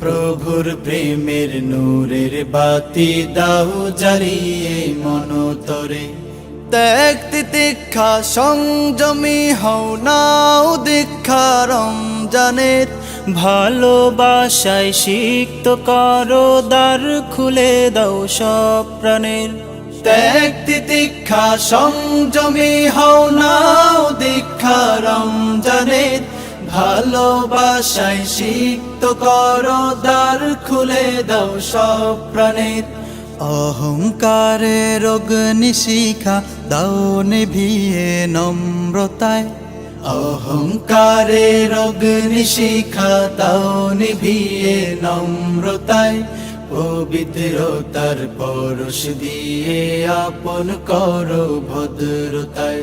প্রভুর প্রেমের নূরের বাতি দাও জ্বালিয়ে মন তরে। ত্যাগ তিতিক্ষা সংযমী হও নাও দীক্ষা রমজানের। ভালোবাসায় সিক্ত করো, দ্বার খুলে দাও সব প্রাণের। ত্যাগ তিতিক্ষা সংযমী হও নাও দীক্ষা রমজানের। ভালোবাসায় সিক্ত করো, দ্বার খুলে দাও সব প্রাণের। অহংকারের অগ্নিশিখা দাও নিভিয়ে নম্রতায়। অহংকারের অগ্নিশিখা দাও নিভিয়ে নম্রতায়। পবিত্রতার পরশ দিয়ে আপন করো ভদ্রতায়।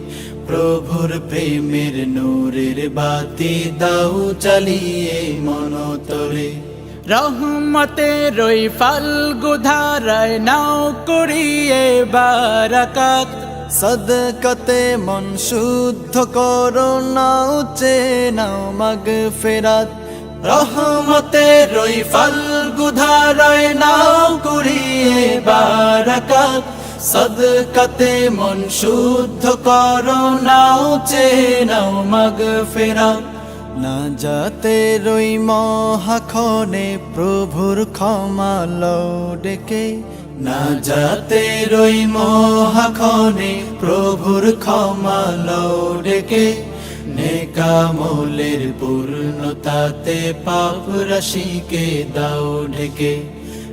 প্রভুর প্রেমের নূরের বাতি দাও জ্বালিয়ে মনতরে রহমতের ওই ফাল্গু ধারায় নাও করিয়ে বারাকাত সদকতে মন শুদ্ধ করো, নাও চে নাও মাগ ফেরাত। রহমতের ওই ফাল্গু ধারায় নাও করিয়ে বারাকাত সদকতে মন শুদ্ধ করো, নাও চে নাও মাগ ফেরাত। না যাতে রই মহাখনে প্রভুর ক্ষমা লও ডেকে না যাতে রই মহাখনে প্রভুর ক্ষমা লও ডেকে নেকামলের পূর্ণতাতে পাপ রাশিকে দাও ঢেকে।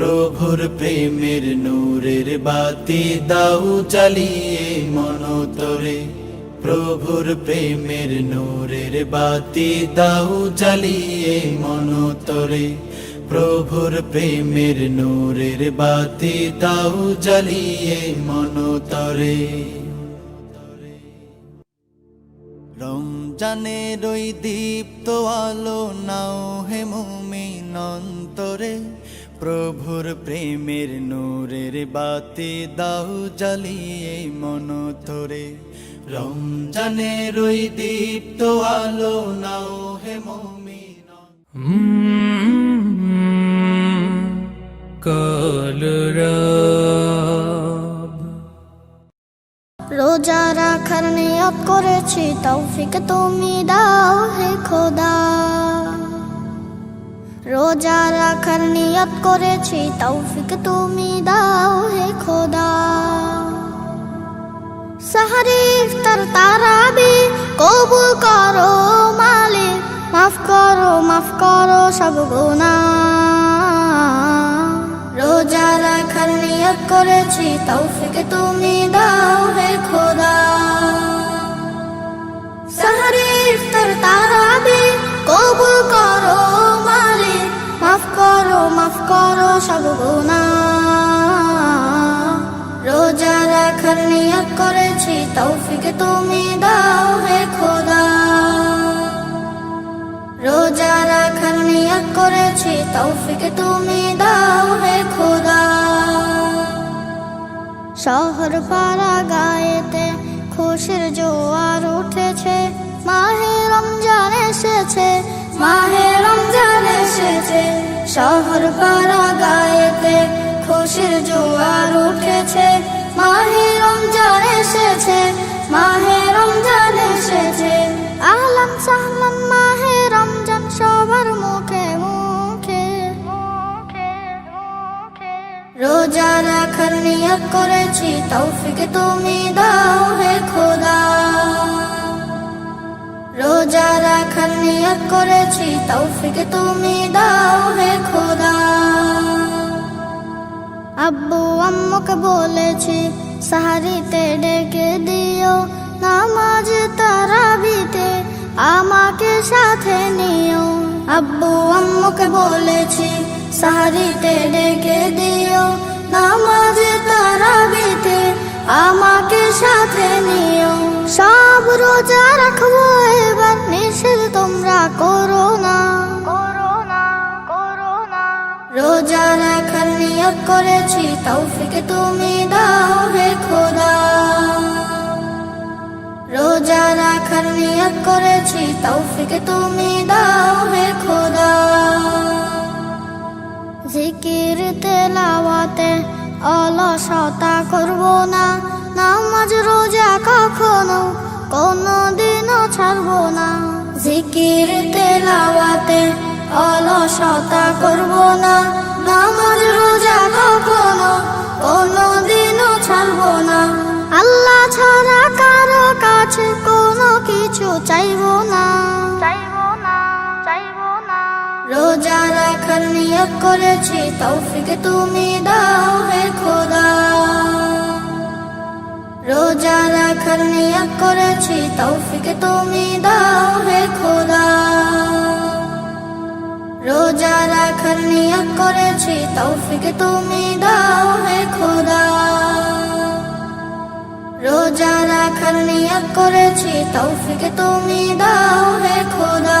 প্রভুর প্রেমের নূরের বাতি দাও জ্বালিয়ে মনতরে। প্রভুর প্রেমের নূরের বাতি দাও জ্বালিয়ে মনতরে। প্রভুর প্রেমের নূরের বাতি দাও জ্বালিয়ে মনতরে। রমজানের ওই দীপ্ত আলো নাও হে মুমিন অন্তরে। প্রভুর প্রেমের নূরের বাতি দাও জ্বালিয়ে মনতরে রমজানের ওই দীপ্ত আলো নাও হে মুমিন। রোজা রাখার নিয়ত করেছি, তৌফিক তুমি দাও হে খোদা। রোজা রাখার নিয়ত করেছি, তৌফিক তুমি দাও হে খোদা। সাহারি ইফতার তারাবি, কবুল করো মালিক, মাফ করো মাফ করো সব গুনাহ। রোজা রাখার নিয়ত করেছি, তৌফিক তুমি দাও হে খোদা। সাহারি ইফতার তারাবি, কবুল করো মালিক মাফ করো মাফ করো সব গুনাহ রোজা রাখার নিয়ত করেছি, তৌফিক তুমি দাও হে খোদা। রোজা রাখার নিয়ত করেছি, তৌফিক তুমি দাও হে খোদা। শহর পাড়া গায়েতে খুশির জোয়ার উঠেছে শহর পারা গায়েতে খুশির জোয়ার উঠেছে। মাহে রমজান এসেছে, মাহে রমজান এসেছে। আলম সাহলাম মাহে রমজান সবার মুখে মুখে রোজা রাখার নিয়ত করেছি, তৌফিক তুমি দাও হে খোদা। রোজা রাখার নিয়ত করেছি, তৌফিক তুমি দাও হে খোদা। আব্বু আম্মুকে বলেছি, সাহারিতে ডেকে দিও নামাজ তারাবিতে, আমাকে সাথে নিও। আব্বু আম্মুকে বলেছি, সাহারিতে ডেকে দিও নামাজ তারাবিতে, আমাকে সাথে নিও। সব রোজা রাখব এবার নিষেধ তোমরা করো না। করো না করো না। রোজা রাখার নিয়ত করেছি তৌফিক তুমি দাও হে খোদা। রোজা রাখার নিয়ত করেছি তৌফিক তুমি দাও হে খোদা। জিকির তেলাওয়াতে অলসতা করব না। নামাজ রোজা কখনো কোনো দিনও ছাড়বো না। জিকির তেলাওয়াতে অলসতা করব না। নামাজ রোজা কখনো কোনো দিনও ছাড়বো না। আল্লাহ ছাড়া কারও কাছে কোনো কিছু চাইব না। চাইব না চাইব না। রোজা রাখার নিয়ত করেছি তৌফিক তুমি দাও হে খোদা। রোজা রাখার নিয়ত করেছি, তৌফিক তুমি দাও হে খোদা। রোজা রাখার নিয়ত করেছি, তৌফিক তুমি দাও হে খোদা। রোজা রাখার নিয়ত করেছি, তৌফিক তুমি দাও হে খোদা।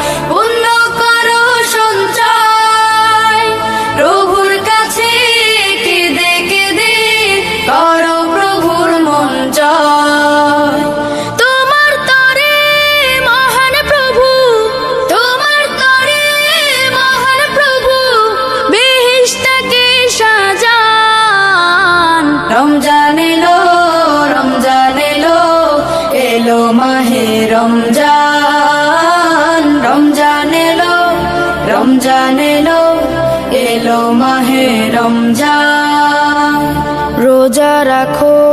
রোজা রাখো।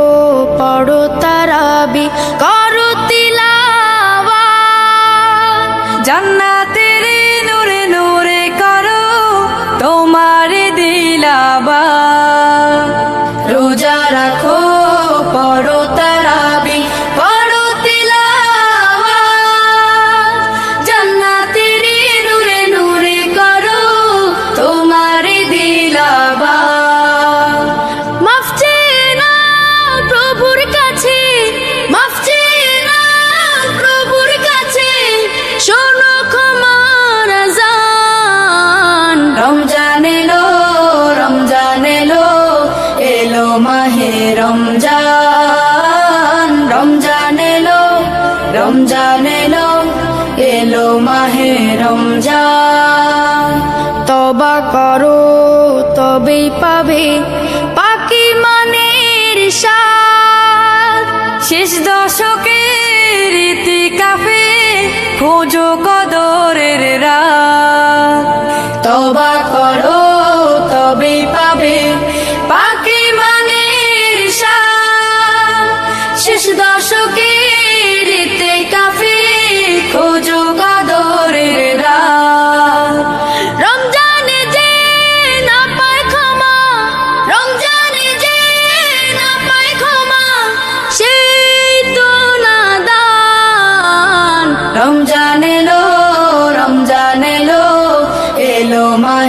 মাহে রমজান। তবা করো, তবেই পাবে পাকি সাথ শেষ দশকের রীতি কাফে খোঁজো কদরের রাত। তবা করো, তবেই পাবে পাকি মানের সাথ শেষ দশকের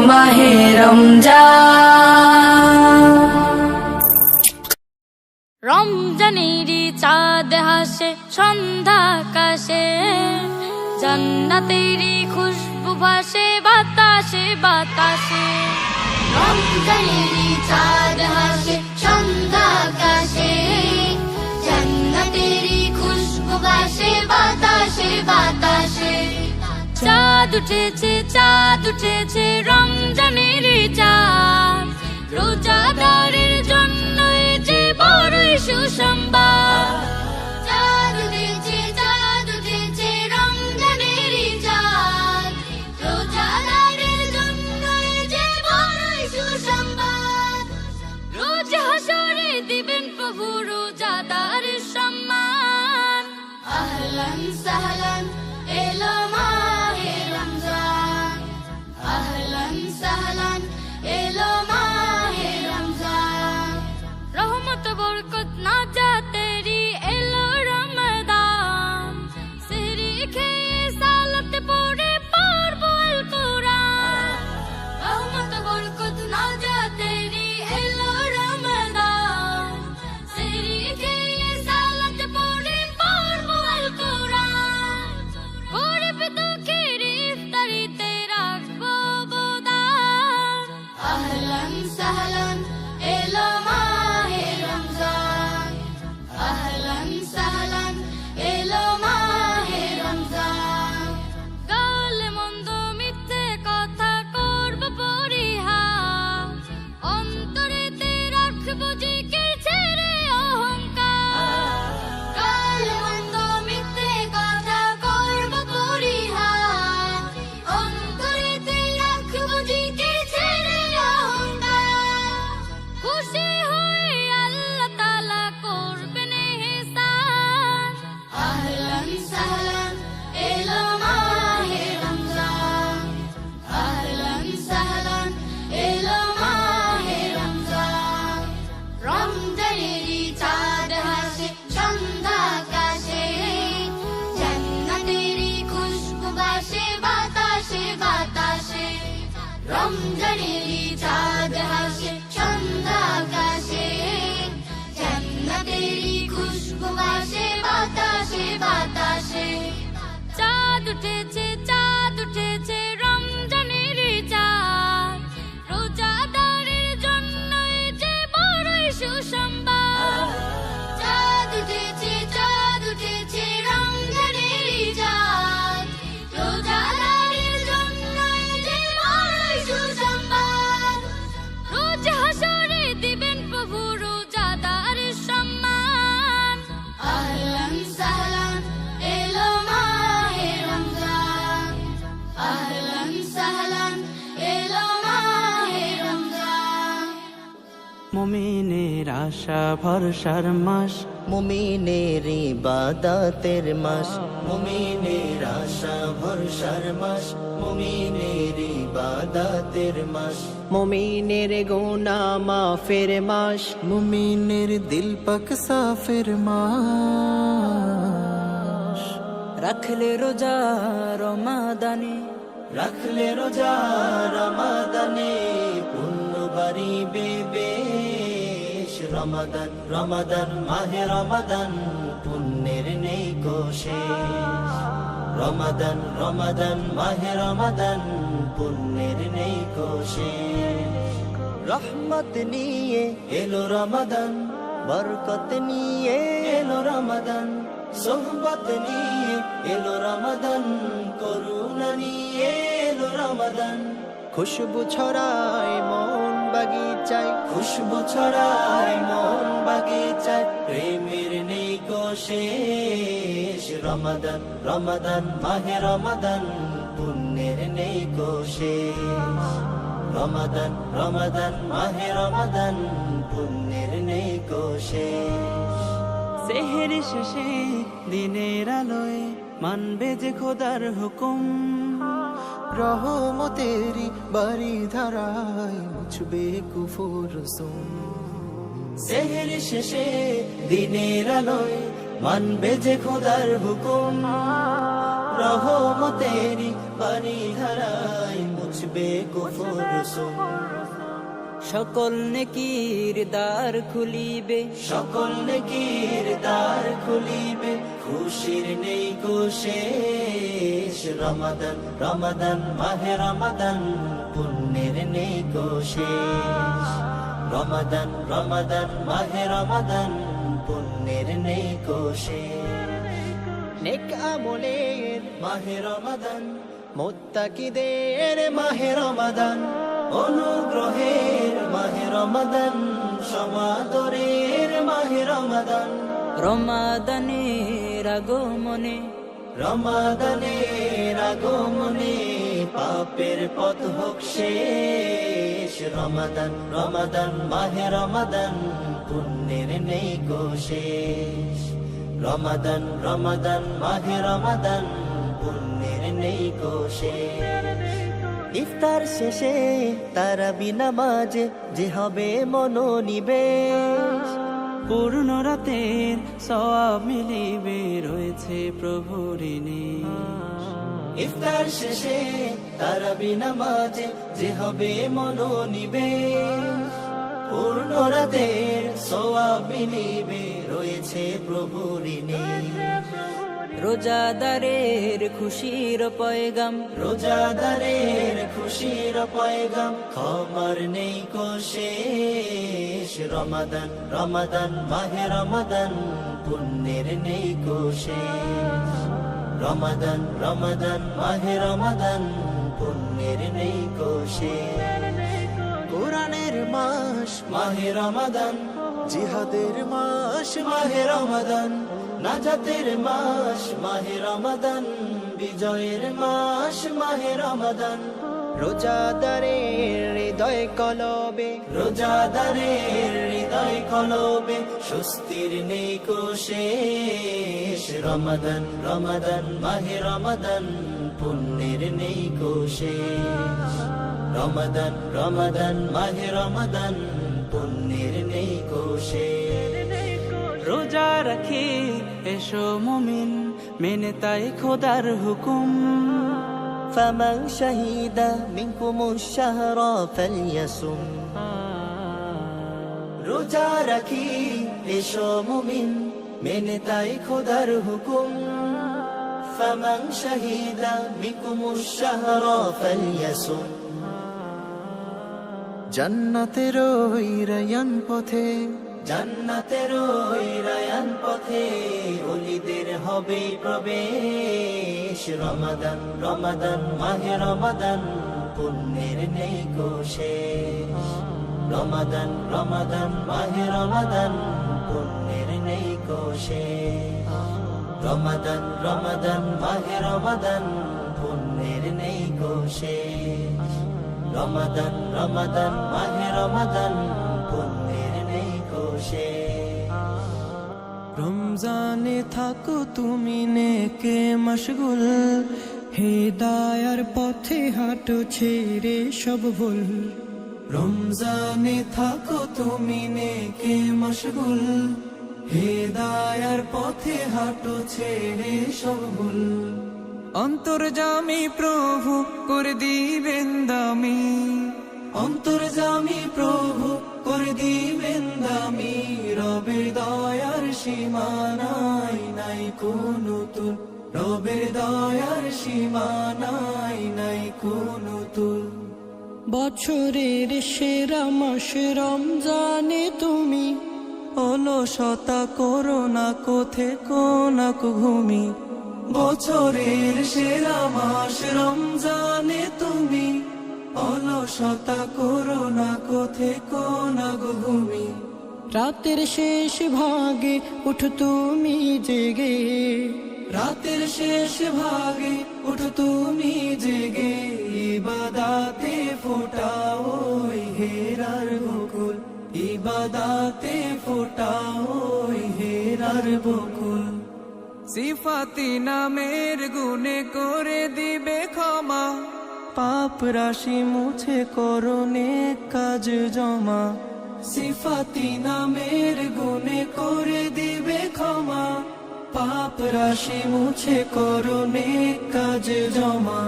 মাহে রমজান। রমজানেরই চাঁদ হাসে, সন্ধ্যা আকাশে। জান্নাতেরই খুশবু ভাসে, বাতাসে বাতাসে। রমজানেরই চাঁদ হাসে, সন্ধ্যা আকাশে। জান্নাতেরই খুশবু বাসে বাতাসে বাতাসে। চাঁদ উঠেছে চাঁদ উঠেছে রমজানেরই চাঁদ। রোজাদারের জন্য যে বড়ই সুসংবাদ। চাঁদ উঠেছে চাঁদ উঠেছে রমজানেরই চাঁদ। রোজাদারের জন্য যে বড়ই সুসংবাদ। রোজ হাসরে দিবেন প্রভু রোজাদারের সম্মান। আহলান সাহলান ভরসার মাস মুমিনের ইবাদতের মাস। মুমিনের আশা ভরসার মাস মুমিনের ইবাদতের মাস। মমিনের গোনা মাফের মাস। মুমিনের দিল পাক সাফের মাস। রাখলে রোজা রমাদানে। রাখলে রোজা রমাদানে। পুণ্য বাড়িবে বেশ রমাদান রমাদান, মাহে রমাদান, পুণ্যের নেই কোশেষ রমাদান রমাদান, মাহে রমাদান, পুণ্যের নেই কোশেষ রহমত নিয়ে এলো রমাদান, বরকত নিয়ে এলো রমাদান, সোহবত নিয়ে এলো রমাদান, করুণা নিয়ে এলো রমাদান। খুশবু ছড়ায় মন বাগিচায়। খুশবু ছড়ায় মন বাগিচায় প্রেমের নেই কোশেষ রমাদান রমাদান মাহে রমাদান পুণ্যের নেই কোশেষ রমাদান রমাদান মাহে রমাদান পুণ্যের নেই কোশেষ সেহের শেষে দিনের আলোয় মানবে যে খোদার হুকুম। রহমতেরি বাড়ি ধারায় মুছবে কুফুর সেহের শেষে দিনের আলোয় মানবে যে খোদার হুকুম। রহমতেরি বাড়ি ধারায় মুছবে কুফুর সকল নেকির দ্বার খুলিবে। সকল নেকির দ্বার খুলিবে। খুশির নেই কোশেষ রমাদান রমাদান, মাহে রমাদান, পুণ্যের নেই কোশেষ রমাদান রমাদান, মাহে রমাদান, পুণ্যের নেই কোশেষ নেক আমলের মাহে রমাদান, মোত্তাকিদের মাহে রমাদান, অনুগ্রহের মাহে রমাদান, সমাদরের মাহে রমাদান। রমাদানের আগমনে রমাদানের আগমনে পাপের পথ হোক শেষ। রমাদান রমাদান, মাহে রমাদান, পুণ্যের নেই কোশেষ রমাদান রমাদান, মাহে রমাদান, পুণ্যের নেই কোশেষ ইফতার শেষে তারা বিনা মাঝে যে হবে মনোনিবেশ। পূর্ণ রাতের সব মিলিবে রয়েছে প্রভুরিণী ইফতার শেষে তারা বিনা মাঝে যে হবে মনোনিবেশ পূর্ণ রাতের সোয়াব মিলিবে রয়েছে প্রভুর রোজাদারের খুশির পয়গাম। রোজাদারের খুশির পয়গাম, খবর নেই কোশেষ রমাদান রমাদান, মাহে রমাদান, পুণ্যের নেই কোশেষ রমাদান রমাদান, মাহে রমাদান, পুণ্যের নেই কোশেষ কোরআনের মাস। মাহে রমাদান। জিহাদের মাস মাহে রমাদান। নাজাতের মাস মাহে রমাদান। বিজয়ের মাস মাহে রমাদান। রোজাদারের হৃদয় কলবে। রোজাদারের হৃদয় কলবে। স্বস্তির নেই কোশেষ রমাদান রমাদান মাহে রমাদান। পুণ্যের নেই কোশেষ রমাদান রমাদান মাহে রমাদান পুণ্যের নেই কোশেষ রোজা রাখি এসো মুমিন মেনে তাই খোদার হুকুম فمن شهد منكم الشهر فليصم রোজা রাখি এসো মুমিন মেনে তাই খোদার হুকুম فمن شهد منكم الشهر فليصم জান্নাতের ওই রায়ান পথে। জান্নাতের ওই রায়ান পথে অলিদের হবে প্রবেশ। রমাদান রমাদান, মাহে রমাদান, পুণ্যের নেই কোশেষ রমাদান রমাদান, মাহে রমাদান, পুণ্যের নেই কোশেষ রমাদান রমাদান, মাহে রমাদান, পুণ্যের নেই কোশেষ রমাদান রমাদান, মাহে রমাদান, পুণ্যের নেই কোশেষ রমজানে থাকো তুমি নেকে মশগুল, হেদায়ার পথে হাঁটো ছেড়ে সব ভুল। রমজানে থাকো তুমি নেকে মশগুল, হেদায়ার পথে হাঁটো ছেড়ে সব ভুল। অন্তর্জামী প্রভু করে দিবেন দামি। অন্তর্জামী প্রভু করে দিবেন দামি। রবের দয়ার সীমানাই নাই কোনো তুল। রবের দয়ার সীমানাই নাই কোনো তুল। বছরের সেরা মাস রমজানে তুমি। অলসতা করো না কোথে কোনা ঘুমি। বছরের সেরা মাস রমজানে তুমি অলসতা করো না কোথে কোনা ঘুমি রাতের শেষ ভাগে উঠ তুমি জেগে। রাতের শেষ ভাগে উঠো তুমি জেগে ইবাদাতে ফোটাও হেরার বকুল। ইবাদাতে ফোটাও হেরার বকুল। সিফাতি নামের গুণে করে দিবে ক্ষমা। পাপ রাশি মুছে করনে কাজ জমা। সিফাতি নামের গুণে করে দিবে ক্ষমা। পাপ রাশি মুছে করনে কাজ জমা।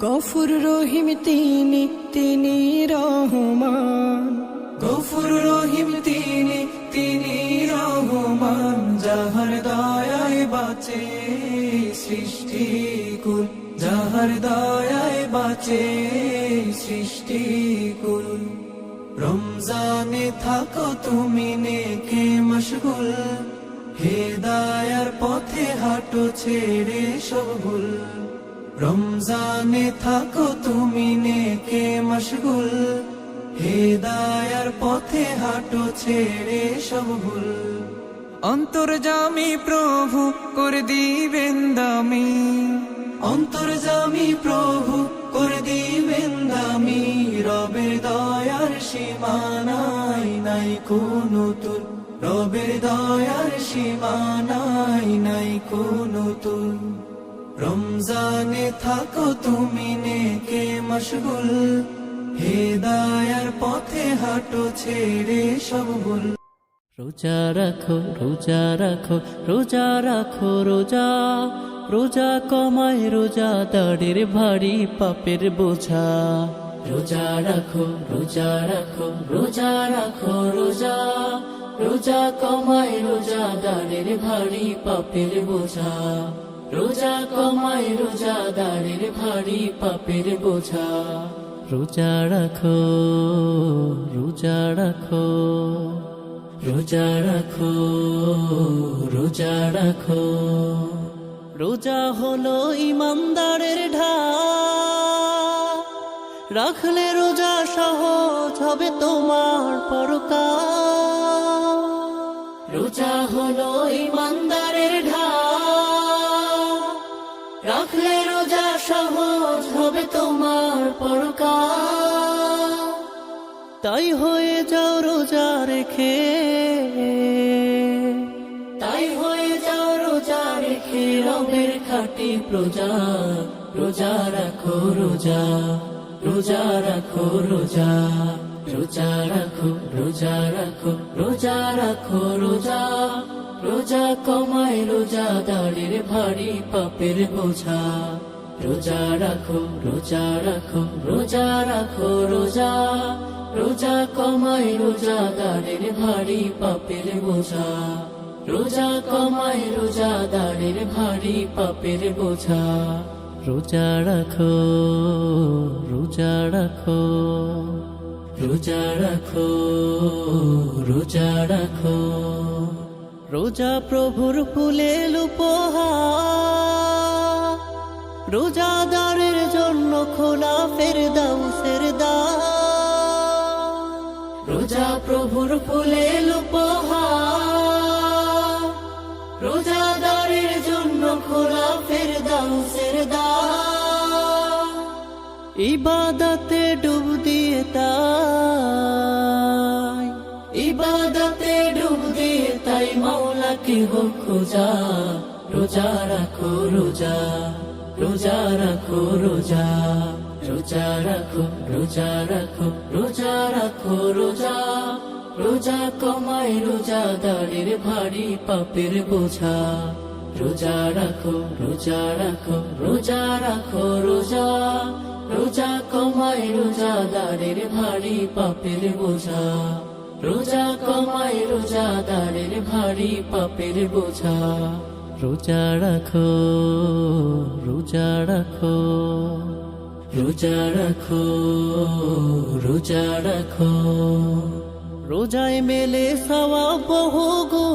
গফুর রহিম তিনি তিনি রহমান। গফুর রহিম তিনি তিনি রহমান। যাহার দয়ায় বাঁচে সৃষ্টি কুল যাহার দয়ায় বাঁচে সৃষ্টি কুল রমজানে থাকো তুমি নেকে মশগুল, হেদায়ার পথে হাঁটো ছেড়ে সব ভুল রমজানে থাকো তুমি নেকে মশগুল, হেদায়ার পথে হাঁটো ছেড়ে সব ভুল অন্তর্জামী প্রভু করে দিবেন দামি। অন্তর্জামী প্রভু করে দিবেন দামি। রবের দয়ার সীমানাই নাই কোনো তুল রবের দয়ার সীমানাই নাই কোনো তুল রমজানে থাকো তুমি নেকে মশগুল। হেদায়ার পথে হাঁটো ছেড়ে সব ভুল রোজা রাখো রোজা রাখো রোজা রাখো, রোজা। রোজা কমায় রোজা দাঁড়ের ভারী পাপের বোঝা। রোজা রাখো রোজা রাখো রোজা রাখো, রোজা। রোজা কমায় রোজা দাঁড়ের ভারী পাপের বোঝা। রোজা কমায় রোজা দাঁড়ের ভারী পাপের বোঝা। রোজা রাখো রোজা রাখো। রোজা রাখো রোজা রাখো। রোজা হলো ইমানদারের ঢা রাখলে রোজা সহজ হবে তোমার পরকা রোজা হলো ইমানদারের ঢা রাখলে রোজা সহজ হবে তোমার পরকা তাই হয়ে খাটি প্রজা, রোজা রাখো রোজা রোজা রাখো রোজা রোজা রাখো রোজা রাখো রোজা রাখো রোজা রোজা কমায় রোজা দাঁড়ের ভারী পাপের বোঝা, রোজা রাখো রোজা রাখো রোজা রাখো রোজা রোজা কমায় রোজা দাঁড়ের ভারী পাপের বোঝা। রোজা কমায় রোজা দাঁড়ের ভারী পাপের বোঝা। রোজা রাখো রোজা রাখো রোজা রাখো রোজা রাখো। রোজা প্রভুর ফুলে উপহার রোজাদারের জন্য খোলা ফের দাও দা রোজা প্রভুর ফুলে উপহার রোজাদারের জন্য খোলা ফের দাও ফের ইবাদতে ডুব দিয়ে তাই। ইবাদতে ডুব দিয়ে তাই মাওলাকে হো খোঁজা। রোজা রাখো, রোজা। রোজা রাখো, রোজা। রোজা রাখো রোজা রাখো রোজা রাখো, রোজা। রোজা কমায় রোজা দাঁড়ের ভারী পাপের বোঝা। রোজা রাখো রোজা রাখো রোজা রাখো, রোজা। রোজা কমায় রোজা দাঁড়ের ভারী পাপের বোঝা। রোজা কমায় রোজা দাঁড়ের ভারী পাপের বোঝা। রোজা রাখো রোজা রাখো রোজা রাখো রোজা রাখো। রোজায় মেলে সওয়া বহু গো।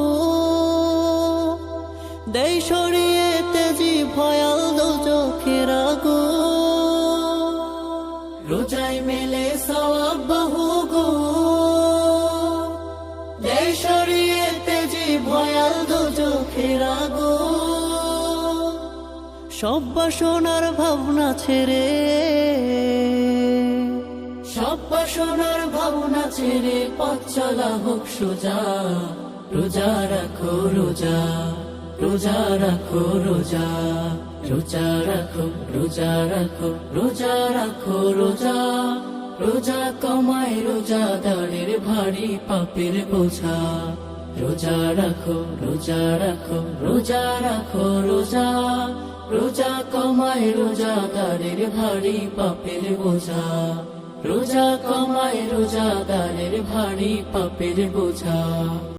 দেই সরিয়ে তেজি ভয়াল চোখের গো। রোজায় মেলে সওয়া বহু গো। দেই সরিয়ে তেজি ভয়াল চোখের গো। সব বাসনার ভাবনা ছেড়ে সব বাসনার ভাবনা ছেড়ে পথ চলা হোক সোজা। রোজা রাখো, রোজা। রোজা রাখো, রোজা। রোজা রাখো রোজা রাখো রোজা রাখো, রোজা। রোজা কমায় রোজা দাঁড়ের ভারী পাপের বোঝা। রোজা রাখো রোজা রাখো রোজা রাখো, রোজা। রোজা কমায় রোজা দাঁড়ের ভারী পাপের বোঝা। রোজা কমায় রোজা দাঁড়ের ভারী পাপের বোঝা।